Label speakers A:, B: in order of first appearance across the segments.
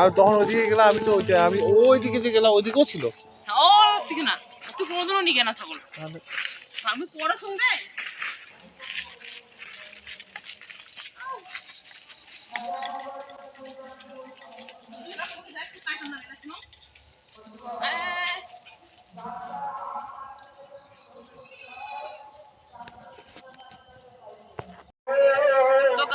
A: আর তখন ওইদিকে গেলাম আমি তো ওইটা আমি ওইদিকে যে গেলাম ওইদিকেও ছিল।
B: ও ঠিক না তুই কোনোদিনও নিকে না ছাগল। আমি পড়া সঙ্গে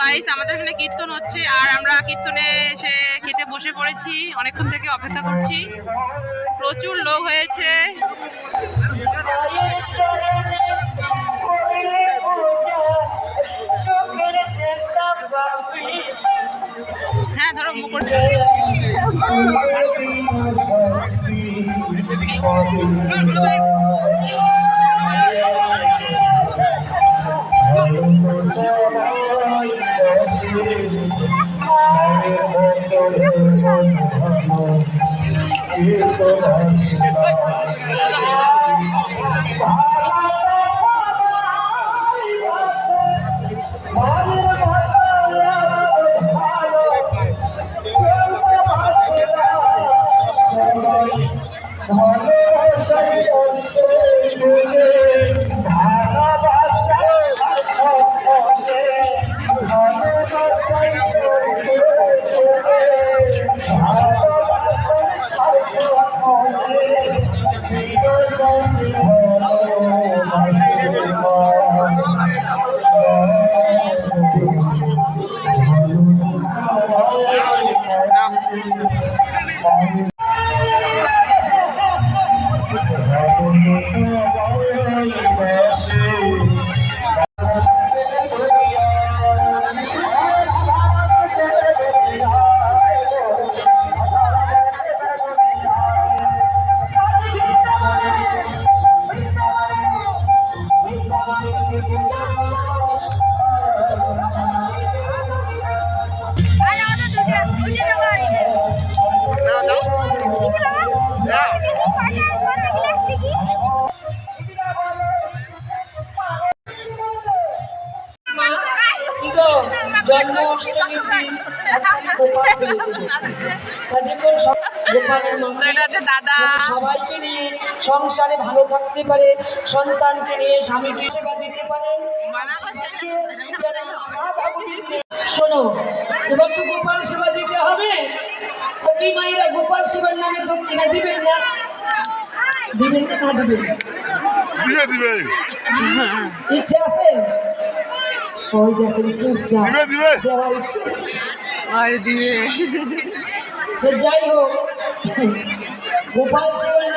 B: গাইস আমাদের এখানে কীর্তন হচ্ছে আর আমরা কীর্তনে এসে খেতে বসে পড়েছি। অনেকক্ষণ থেকে অপেক্ষা করছি। প্রচুর লোক হয়েছে। হ্যাঁ ধরো
C: জন্মাষ্টমীর দিন একখানি গোপাল হয়েছিল তা দেখুন সবাইকে নিয়ে সংসারে ভালো থাকতে পারে সন্তানকে নিয়ে স্বামীকে সেবা দিতে পারে যেন মা ভগবতীর মেয়ে। শোনো এবার তো গোপাল সেবা দিতে হবে? কি মায়েরা গোপাল সেবার নামে দক্ষিণা দিবেন না। দিবেন না না দিবেন
A: দিবে দিবে
C: ইচ্ছে আছে? ওই দেখেন চুপচাপ
A: দিবে দিবে
C: দেওয়ার ইচ্ছে
B: আর দিবে
C: তো যাই হোক গোপাল সেবা